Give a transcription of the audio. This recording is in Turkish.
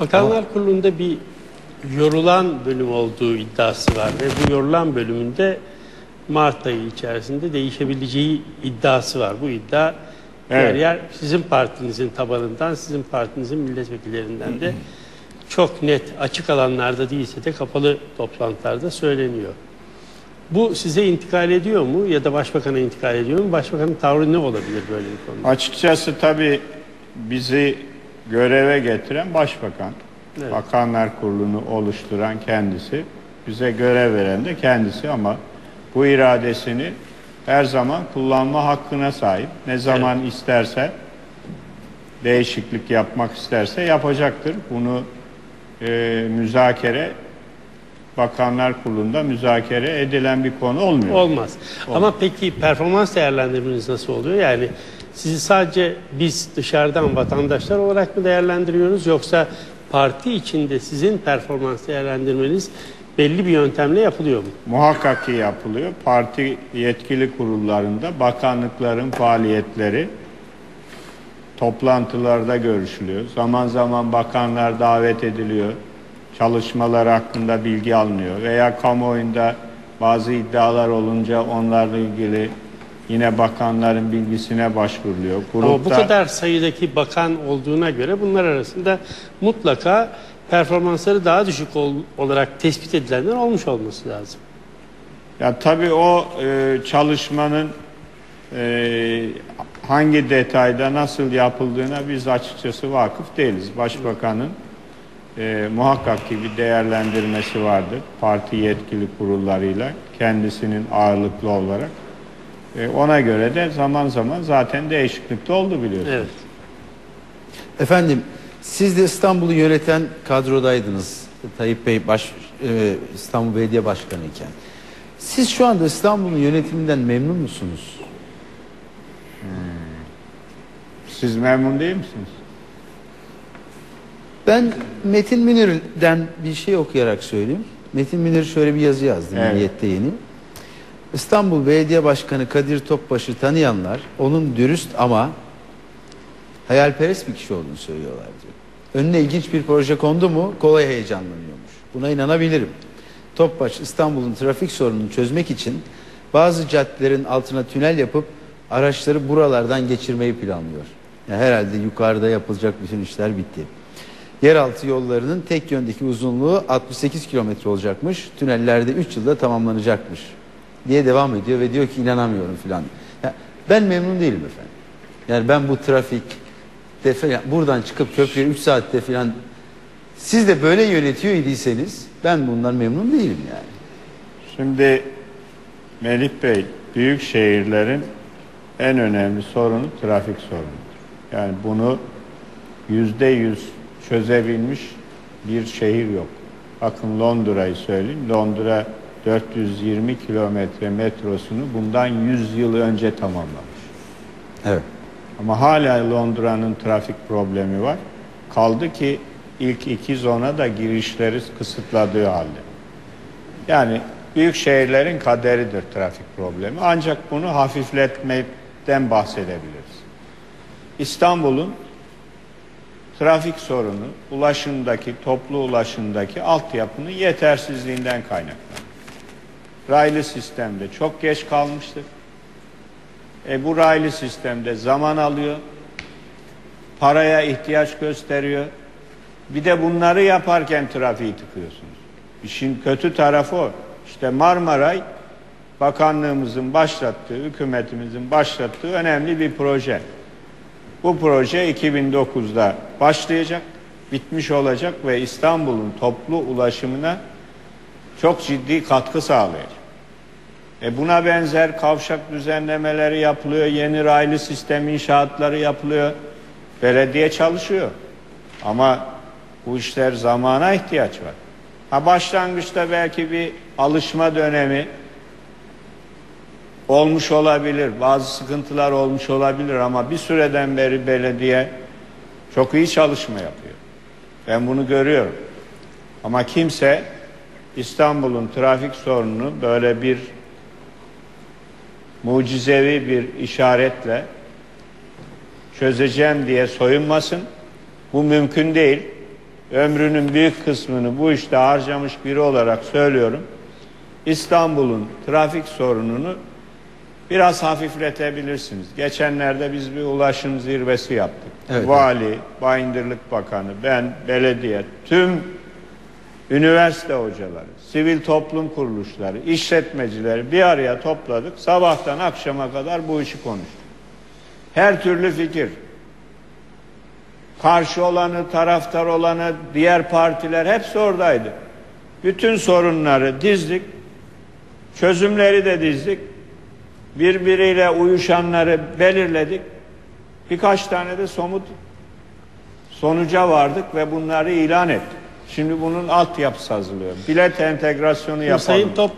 Bakanlar Kurulu'nda bir yorulan bölüm olduğu iddiası var ve bu yorulan bölümünde Mart ayı içerisinde değişebileceği iddiası var. Bu iddia yer Evet. yer sizin partinizin tabanından, sizin partinizin milletvekillerinden de çok net açık alanlarda değilse de kapalı toplantılarda söyleniyor. Bu size intikal ediyor mu ya da başbakana intikal ediyor mu? Başbakanın tavrı ne olabilir böyle bir konuda? Açıkçası tabii bizi göreve getiren başbakan. Evet. Bakanlar Kurulu'nu oluşturan kendisi. Bize görev veren de kendisi ama bu iradesini her zaman kullanma hakkına sahip. Ne zaman isterse değişiklik yapmak isterse yapacaktır. Bunu e, müzakere Bakanlar Kurulu'nda müzakere edilen bir konu olmuyor. Olmaz. Ama peki performans değerlendirmeniz nasıl oluyor? Yani sizi sadece biz dışarıdan vatandaşlar olarak mı değerlendiriyoruz yoksa parti içinde sizin performans değerlendirmeniz belli bir yöntemle yapılıyor mu? Muhakkak ki yapılıyor. Parti yetkili kurullarında bakanlıkların faaliyetleri toplantılarda görüşülüyor. Zaman zaman bakanlar davet ediliyor. Çalışmalar hakkında bilgi alınıyor veya kamuoyunda bazı iddialar olunca onlarla ilgili yine bakanların bilgisine başvuruluyor. Ama bu Grupta- kadar sayıdaki bakan olduğuna göre bunlar arasında mutlaka performansları daha düşük ol- olarak tespit edilenler olmuş olması lazım. Ya tabii o e, çalışmanın e, hangi detayda nasıl yapıldığına biz açıkçası vakıf değiliz. Başbakanın e, muhakkak ki bir değerlendirmesi vardır. Parti yetkili kurullarıyla kendisinin ağırlıklı olarak. E, ona göre de zaman zaman zaten değişiklik de oldu biliyorsunuz. Evet. Efendim siz de İstanbul'u yöneten kadrodaydınız. Tayyip Bey baş, e, İstanbul Belediye Başkanı iken. Siz şu anda İstanbul'un yönetiminden memnun musunuz? Siz memnun değil misiniz? Ben Metin Münir'den bir şey okuyarak söyleyeyim. Metin Münir şöyle bir yazı yazdı Evet. Milliyet'te yeni. İstanbul Belediye Başkanı Kadir Topbaş'ı tanıyanlar onun dürüst ama hayalperest bir kişi olduğunu söylüyorlar diyor. Önüne ilginç bir proje kondu mu kolay heyecanlanıyormuş. Buna inanabilirim. Topbaş İstanbul'un trafik sorununu çözmek için bazı caddelerin altına tünel yapıp araçları buralardan geçirmeyi planlıyor. Yani herhalde yukarıda yapılacak bütün işler bitti. Yeraltı yollarının tek yöndeki uzunluğu 68 kilometre olacakmış. Tünellerde 3 yılda tamamlanacakmış. Diye devam ediyor ve diyor ki inanamıyorum filan. Ben memnun değilim efendim. Yani ben bu trafik falan, buradan çıkıp köprüye 3 saatte filan siz de böyle yönetiyor idiyseniz ben bundan memnun değilim yani. Şimdi Melih Bey, büyük şehirlerin en önemli sorunu trafik sorunudur. Yani bunu yüzde yüz çözebilmiş bir şehir yok. Bakın Londra'yı söyleyeyim. Londra 420 kilometre metrosunu bundan 100 yıl önce tamamlamış. Evet. Ama hala Londra'nın trafik problemi var. Kaldı ki ilk iki zona da girişleri kısıtladığı halde. Yani büyük şehirlerin kaderidir trafik problemi. Ancak bunu hafifletmekten bahsedebiliriz. İstanbul'un trafik sorunu ulaşımdaki, toplu ulaşımdaki altyapının yetersizliğinden kaynaklanıyor. Raylı sistemde çok geç kalmıştır. E bu raylı sistemde zaman alıyor. Paraya ihtiyaç gösteriyor. Bir de bunları yaparken trafiği tıkıyorsunuz. İşin kötü tarafı o. İşte Marmaray bakanlığımızın başlattığı, hükümetimizin başlattığı önemli bir proje. Bu proje 2009'da başlayacak, bitmiş olacak ve İstanbul'un toplu ulaşımına çok ciddi katkı sağlayacak. E buna benzer kavşak düzenlemeleri yapılıyor, yeni raylı sistem inşaatları yapılıyor. Belediye çalışıyor. Ama bu işler zamana ihtiyaç var. Ha başlangıçta belki bir alışma dönemi olmuş olabilir. Bazı sıkıntılar olmuş olabilir ama bir süreden beri belediye çok iyi çalışma yapıyor. Ben bunu görüyorum. Ama kimse İstanbul'un trafik sorununu böyle bir mucizevi bir işaretle çözeceğim diye soyunmasın. Bu mümkün değil. ömrünün büyük kısmını bu işte harcamış biri olarak söylüyorum. İstanbul'un trafik sorununu biraz hafifletebilirsiniz. Geçenlerde biz bir ulaşım zirvesi yaptık. Evet, Vali, Bayındırlık Bakanı, ben, belediye, tüm üniversite hocaları, sivil toplum kuruluşları, işletmecileri bir araya topladık. Sabahtan akşama kadar bu işi konuştuk. Her türlü fikir, karşı olanı, taraftar olanı, diğer partiler hepsi oradaydı. Bütün sorunları dizdik, çözümleri de dizdik. Birbiriyle uyuşanları belirledik. Birkaç tane de somut sonuca vardık ve bunları ilan ettik. Şimdi bunun altyapısı hazırlıyor. Bilet entegrasyonu yapalım. Sayın Top